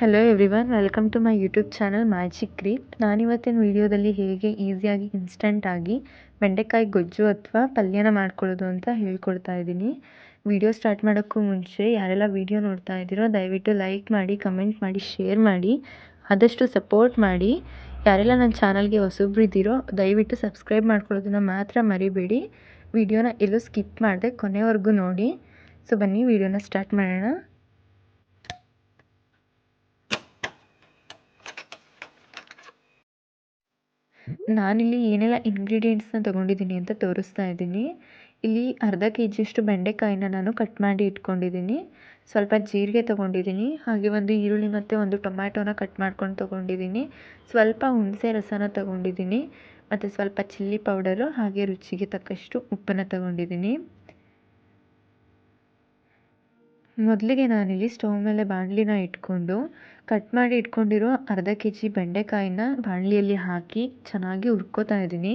Hello everyone welcome to my YouTube channel magic creep ನಾನಿವತ್ತಿನ ವೀಡಿಯೋದಲ್ಲಿ ಹೇಗೆ ಈಸಿಯಾಗಿ ಇನ್ಸ್ಟಂಟಾಗಿ ಬೆಂಡೆಕಾಯಿ ಗೊಜ್ಜು ಅಥವಾ ಪಲ್ಯನ ಮಾಡ್ಕೊಳ್ಳೋದು ಅಂತ ಹೇಳ್ಕೊಡ್ತಾ ಇದ್ದೀನಿ. ವಿಡಿಯೋ ಸ್ಟಾರ್ಟ್ ಮಾಡೋಕ್ಕೂ ಮುಂಚೆ ಯಾರೆಲ್ಲ ವಿಡಿಯೋ ನೋಡ್ತಾ ಇದ್ದೀರೋ ದಯವಿಟ್ಟು ಲೈಕ್ ಮಾಡಿ ಕಮೆಂಟ್ ಮಾಡಿ ಶೇರ್ ಮಾಡಿ, ಆದಷ್ಟು ಸಪೋರ್ಟ್ ಮಾಡಿ. ಯಾರೆಲ್ಲ ನನ್ನ ಚಾನಲ್ಗೆ ಹೊಸಬ್ರು ಇದ್ದೀರೋ ದಯವಿಟ್ಟು ಸಬ್ಸ್ಕ್ರೈಬ್ ಮಾಡ್ಕೊಳ್ಳೋದನ್ನ ಮಾತ್ರ ಮರಿಬೇಡಿ. ವಿಡಿಯೋನ ಎಲ್ಲೂ ಸ್ಕಿಪ್ ಮಾಡಿದೆ ಕೊನೆವರೆಗೂ ನೋಡಿ. ಸೊ ಬನ್ನಿ ವಿಡಿಯೋನ ಸ್ಟಾರ್ಟ್ ಮಾಡೋಣ. ನಾನಿಲ್ಲಿ ಏನೆಲ್ಲ ಇಂಗ್ರೀಡಿಯೆಂಟ್ಸ್ನ ತೊಗೊಂಡಿದ್ದೀನಿ ಅಂತ ತೋರಿಸ್ತಾ ಇದ್ದೀನಿ. ಇಲ್ಲಿ ಅರ್ಧ ಕೆ ಜಿಯಷ್ಟು ಬೆಂಡೆಕಾಯಿನ ನಾನು ಕಟ್ ಮಾಡಿ ಇಟ್ಕೊಂಡಿದ್ದೀನಿ. ಸ್ವಲ್ಪ ಜೀರಿಗೆ ತೊಗೊಂಡಿದ್ದೀನಿ. ಹಾಗೆ ಒಂದು ಈರುಳ್ಳಿ ಮತ್ತು ಒಂದು ಟೊಮ್ಯಾಟೋನ ಕಟ್ ಮಾಡ್ಕೊಂಡು ತೊಗೊಂಡಿದ್ದೀನಿ. ಸ್ವಲ್ಪ ಹುಣಸೆ ರಸನ ತೊಗೊಂಡಿದ್ದೀನಿ. ಮತ್ತು ಸ್ವಲ್ಪ ಚಿಲ್ಲಿ ಪೌಡರು ಹಾಗೆ ರುಚಿಗೆ ತಕ್ಕಷ್ಟು ಉಪ್ಪನ್ನು ತೊಗೊಂಡಿದ್ದೀನಿ. ಮೊದಲಿಗೆ ನಾನಿಲ್ಲಿ ಸ್ಟೌವ್ ಮೇಲೆ ಬಾಣಲಿನ ಇಟ್ಕೊಂಡು ಕಟ್ ಮಾಡಿ ಇಟ್ಕೊಂಡಿರೋ ಅರ್ಧ ಕೆ ಜಿ ಬೆಂಡೆಕಾಯಿನ ಬಾಣಲಿಯಲ್ಲಿ ಹಾಕಿ ಚೆನ್ನಾಗಿ ಹುರ್ಕೋತಾ ಇದ್ದೀನಿ.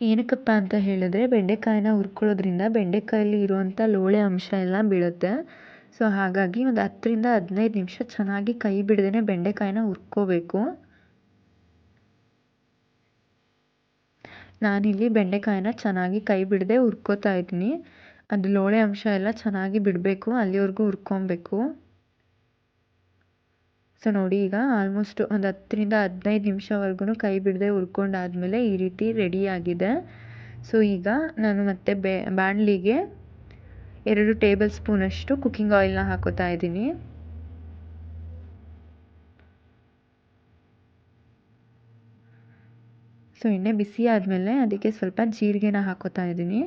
ಏನಕ್ಕಪ್ಪ ಅಂತ ಹೇಳಿದ್ರೆ ಬೆಂಡೆಕಾಯಿನ ಹುರ್ಕೊಳ್ಳೋದ್ರಿಂದ ಬೆಂಡೆಕಾಯಲ್ಲಿ ಇರುವಂಥ ಲೋಳೆ ಅಂಶ ಎಲ್ಲ ಬೀಳುತ್ತೆ. ಸೊ ಹಾಗಾಗಿ ಒಂದು ಹತ್ತರಿಂದ ಹದಿನೈದು ನಿಮಿಷ ಚೆನ್ನಾಗಿ ಕೈ ಬಿಡದೇ ಬೆಂಡೆಕಾಯಿನ ಹುರ್ಕೋಬೇಕು. ನಾನಿಲ್ಲಿ ಬೆಂಡೆಕಾಯಿನ ಚೆನ್ನಾಗಿ ಕೈ ಬಿಡದೆ ಹುರ್ಕೋತಾ ಇದ್ದೀನಿ. ಅದು ಲೋಳೆ ಅಂಶ ಎಲ್ಲ ಚೆನ್ನಾಗಿ ಬಿಡಬೇಕು, ಅಲ್ಲಿವರೆಗೂ ಹುರ್ಕೊಬೇಕು. ಸೊ ನೋಡಿ ಈಗ ಆಲ್ಮೋಸ್ಟ್ ಒಂದು ಹತ್ತರಿಂದ ಹದಿನೈದು ನಿಮಿಷವರೆಗೂ ಕೈ ಬಿಡದೆ ಹುರ್ಕೊಂಡಾದ್ಮೇಲೆ ಈ ರೀತಿ ರೆಡಿಯಾಗಿದೆ ಸೊ ಈಗ ನಾನು ಮತ್ತೆ ಬೇ, ಬಾಣಲಿಗೆ ಎರಡು ಟೇಬಲ್ ಸ್ಪೂನಷ್ಟು ಕುಕ್ಕಿಂಗ್ ಆಯಿಲ್ನ ಹಾಕೋತಾ ಇದ್ದೀನಿ. ಸೊ ಎಣ್ಣೆ ಬಿಸಿ ಆದಮೇಲೆ ಅದಕ್ಕೆ ಸ್ವಲ್ಪ ಜೀರಿಗೆನ ಹಾಕೋತಾ ಇದ್ದೀನಿ.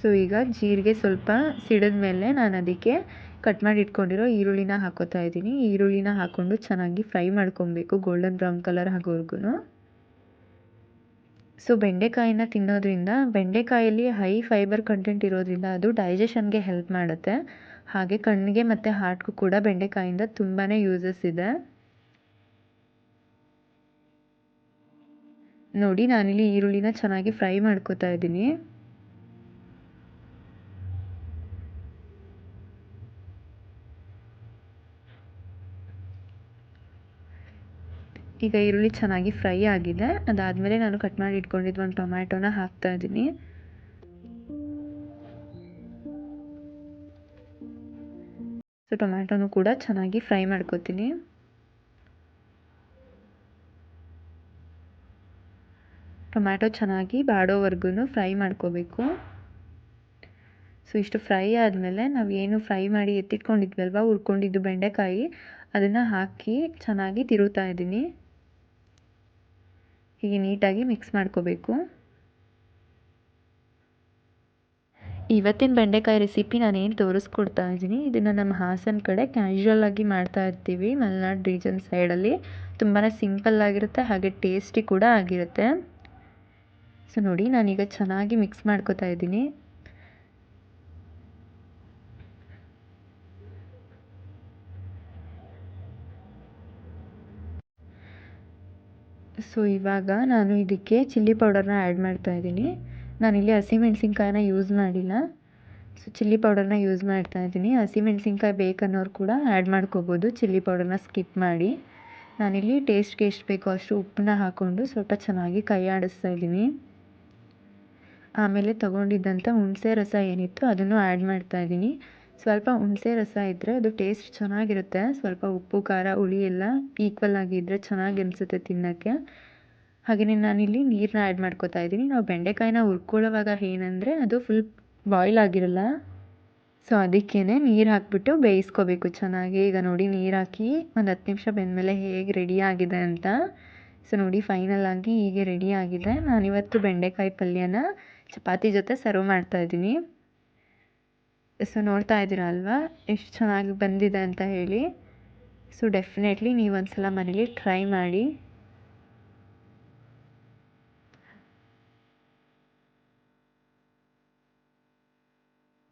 ಸೊ, ಈಗ ಜೀರಿಗೆ ಸ್ವಲ್ಪ ಸಿಡಿದ ಮೇಲೆ ನಾನು ಅದಕ್ಕೆ ಕಟ್ ಮಾಡಿ ಇಟ್ಕೊಂಡಿರೋ ಈರುಳ್ಳಿನ ಹಾಕೋತಾ ಇದ್ದೀನಿ. ಈರುಳ್ಳಿನ ಹಾಕ್ಕೊಂಡು ಚೆನ್ನಾಗಿ ಫ್ರೈ ಮಾಡ್ಕೊಬೇಕು ಗೋಲ್ಡನ್ ಬ್ರೌನ್ ಕಲರ್ ಆಗೋವರೆಗೂ ಸೊ, ಬೆಂಡೆಕಾಯಿನ ತಿನ್ನೋದ್ರಿಂದ, ಬೆಂಡೆಕಾಯಲ್ಲಿ ಹೈ ಫೈಬರ್ ಕಂಟೆಂಟ್ ಇರೋದ್ರಿಂದ ಅದು ಡೈಜೆಷನ್ಗೆ ಹೆಲ್ಪ್ ಮಾಡುತ್ತೆ. ಹಾಗೆ ಕಣ್ಣಿಗೆ ಮತ್ತು ಹಾರ್ಟ್ಗೂ ಕೂಡ ಬೆಂಡೆಕಾಯಿಂದ ತುಂಬಾ ಯೂಸಸ್ ಇದೆ. ನೋಡಿ, ನಾನಿಲ್ಲಿ ಈರುಳ್ಳಿನ ಚೆನ್ನಾಗಿ ಫ್ರೈ ಮಾಡ್ಕೋತಾ ಇದ್ದೀನಿ. ಈಗ ಈರುಳ್ಳಿ ಚೆನ್ನಾಗಿ ಫ್ರೈ ಆಗಿದೆ. ಅದಾದಮೇಲೆ ನಾನು ಕಟ್ ಮಾಡಿ ಇಟ್ಕೊಂಡಿದ್ದು ಒಂದು ಟೊಮ್ಯಾಟೋನ ಹಾಕ್ತಾ ಇದ್ದೀನಿ. ಸೊ ಟೊಮ್ಯಾಟೋನು ಕೂಡ ಚೆನ್ನಾಗಿ ಫ್ರೈ ಮಾಡ್ಕೋತೀನಿ. ಟೊಮ್ಯಾಟೊ ಚೆನ್ನಾಗಿ ಬಾಡೋವರೆಗೂ ಫ್ರೈ ಮಾಡ್ಕೋಬೇಕು. ಸೊ ಇಷ್ಟು ಫ್ರೈ ಆದಮೇಲೆ ನಾವು ಏನು ಫ್ರೈ ಮಾಡಿ ಎತ್ತಿಟ್ಕೊಂಡಿದ್ವಲ್ವ, ಹುರ್ಕೊಂಡಿದ್ದು ಬೆಂಡೆಕಾಯಿ, ಅದನ್ನು ಹಾಕಿ ಚೆನ್ನಾಗಿ ತಿರುತ್ತಾ ಇದ್ದೀನಿ. ಹೀಗೆ ನೀಟಾಗಿ ಮಿಕ್ಸ್ ಮಾಡ್ಕೋಬೇಕು. ಇವತ್ತಿನ ಬೆಂಡೆಕಾಯಿ ರೆಸಿಪಿ ನಾನೇನು ತೋರಿಸ್ಕೊಡ್ತಾ ಇದ್ದೀನಿ. ಇದನ್ನು ನಮ್ಮ ಹಾಸನ ಕಡೆ ಕ್ಯಾಶುವಲ್ ಆಗಿ ಮಾಡ್ತಾ ಇರ್ತೀವಿ. ಮಲೆನಾಡು ರೀಜನ್ ಸೈಡಲ್ಲಿ ತುಂಬಾ ಸಿಂಪಲ್ ಆಗಿರುತ್ತೆ, ಹಾಗೆ ಟೇಸ್ಟಿ ಕೂಡ ಆಗಿರುತ್ತೆ. ಸೊ ನೋಡಿ, ನಾನೀಗ ಚೆನ್ನಾಗಿ ಮಿಕ್ಸ್ ಮಾಡ್ಕೋತಾ ಇದ್ದೀನಿ. ಸೊ ಇವಾಗ ನಾನು ಇದಕ್ಕೆ ಚಿಲ್ಲಿ ಪೌಡರ್ನ ಆ್ಯಡ್ ಮಾಡ್ತಾ ಇದ್ದೀನಿ. ನಾನಿಲ್ಲಿ ಹಸಿಮೆಣ್ಸಿನ್ಕಾಯಿನ ಯೂಸ್ ಮಾಡಿಲ್ಲ. ಸೊ ಚಿಲ್ಲಿ ಪೌಡರ್ನ ಯೂಸ್ ಮಾಡ್ತಾ ಇದ್ದೀನಿ. ಹಸಿಮೆಣ್ಸಿನ್ಕಾಯಿ ಬೇಕನ್ನೋರು ಕೂಡ ಆ್ಯಡ್ ಮಾಡ್ಕೋಬೋದು. ಚಿಲ್ಲಿ ಪೌಡರ್ನ ಸ್ಕಿಪ್ ಮಾಡಿ. ನಾನಿಲ್ಲಿ ಟೇಸ್ಟ್ಗೆ ಎಷ್ಟು ಬೇಕೋ ಅಷ್ಟು ಉಪ್ಪನ್ನ ಹಾಕ್ಕೊಂಡು ಸ್ವಲ್ಪ ಚೆನ್ನಾಗಿ ಕೈ ಆಡಿಸ್ತಾ ಇದ್ದೀನಿ. ಆಮೇಲೆ ತೊಗೊಂಡಿದ್ದಂಥ ಹುಣಸೆ ರಸ ಏನಿತ್ತು ಅದನ್ನು ಆ್ಯಡ್ ಮಾಡ್ತಾ ಇದ್ದೀನಿ. ಸ್ವಲ್ಪ ಹುಣಸೆ ರಸ ಇದ್ದರೆ ಅದು ಟೇಸ್ಟ್ ಚೆನ್ನಾಗಿರುತ್ತೆ. ಸ್ವಲ್ಪ ಉಪ್ಪು, ಖಾರ, ಹುಳಿ ಎಲ್ಲ ಈಕ್ವಲ್ ಆಗಿ ಇದ್ರೆ ಚೆನ್ನಾಗಿ ಅನಿಸುತ್ತೆ ತಿನ್ನೋಕ್ಕೆ. ಹಾಗೆಯೇ ನಾನಿಲ್ಲಿ ನೀರನ್ನ ಆ್ಯಡ್ ಮಾಡ್ಕೋತಾ ಇದ್ದೀನಿ. ನಾವು ಬೆಂಡೆಕಾಯಿನ ಹುರ್ಕೊಳ್ಳೋವಾಗ ಏನಂದರೆ ಅದು ಫುಲ್ ಬಾಯ್ಲ್ ಆಗಿರಲ್ಲ. ಸೊ ಅದಕ್ಕೇ ನೀರು ಹಾಕಿಬಿಟ್ಟು ಬೇಯಿಸ್ಕೋಬೇಕು ಚೆನ್ನಾಗಿ. ಈಗ ನೋಡಿ ನೀರು ಹಾಕಿ ಒಂದು ಹತ್ತು ನಿಮಿಷ ಬೆಂದಮೇಲೆ ಹೇಗೆ ರೆಡಿ ಆಗಿದೆ ಅಂತ. ಸೊ ನೋಡಿ ಫೈನಲ್ ಆಗಿ ಹೀಗೆ ರೆಡಿ ಆಗಿದೆ. ನಾನಿವತ್ತು ಬೆಂಡೆಕಾಯಿ ಪಲ್ಯನ ಚಪಾತಿ ಜೊತೆ ಸರ್ವ್ ಮಾಡ್ತಾಯಿದ್ದೀನಿ ಸೊ ನೋಡ್ತಾ ಇದ್ದೀರ ಅಲ್ವಾ? ಎಷ್ಟು ಚೆನ್ನಾಗಿ ಬಂದಿದೆ ಅಂತ ಹೇಳಿ. ಸೊ ಡೆಫಿನೆಟ್ಲಿ ನೀವು ಒಂದು ಸಲ ಮನೇಲಿ ಟ್ರೈ ಮಾಡಿ.